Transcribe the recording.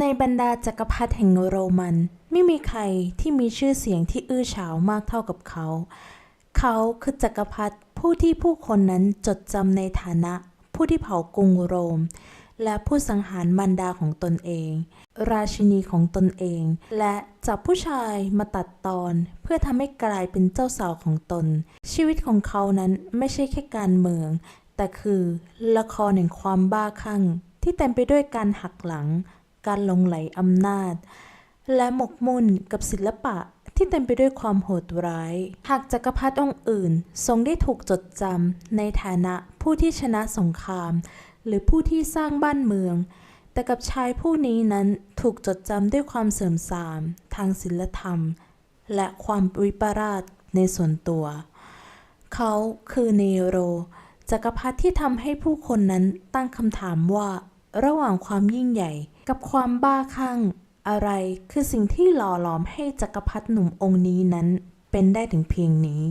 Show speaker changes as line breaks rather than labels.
ในบรรดาจักรพรรดิแห่งโรมัน ไม่มีใครที่มีชื่อเสียงที่อื้อฉาวมากเท่ากับเขา เขาคือจักรพรรดิผู้ที่ผู้คนนั้นจดจำในฐานะผู้ที่เผากรุงโรม และผู้สังหารมารดาของตนเอง ราชินีของตนเอง และจับผู้ชายมาตัดตอนเพื่อทำให้กลายเป็นเจ้าสาวของตน ชีวิตของเขานั้นไม่ใช่แค่การเมือง แต่คือละครแห่งความบ้าคลั่งที่เต็มไปด้วยการหักหลัง การหลงไหลอำนาจ และหมกมุ่นกับศิลปะที่เต็มไปด้วยความโหดร้าย หากจักรพรรดิองค์อื่น ทรงได้ถูกจดจำในฐานะผู้ที่ชนะสงคราม หรือผู้ที่สร้างบ้านเมือง แต่กับชายผู้นี้นั้นถูกจดจำด้วยความเสื่อมทราม ทางศิลธรรม และความวิปราชในส่วนตัว เขาคือเนโร จักรพรรดิที่ทำให้ผู้คนนั้นตั้งคำถามว่า ระหว่างความยิ่งใหญ่กับความบ้าคลั่ง อะไรคือสิ่งที่หล่อหลอมให้จักรพรรดิหนุ่มองค์นี้นั้นเป็นได้ถึงเพียงนี้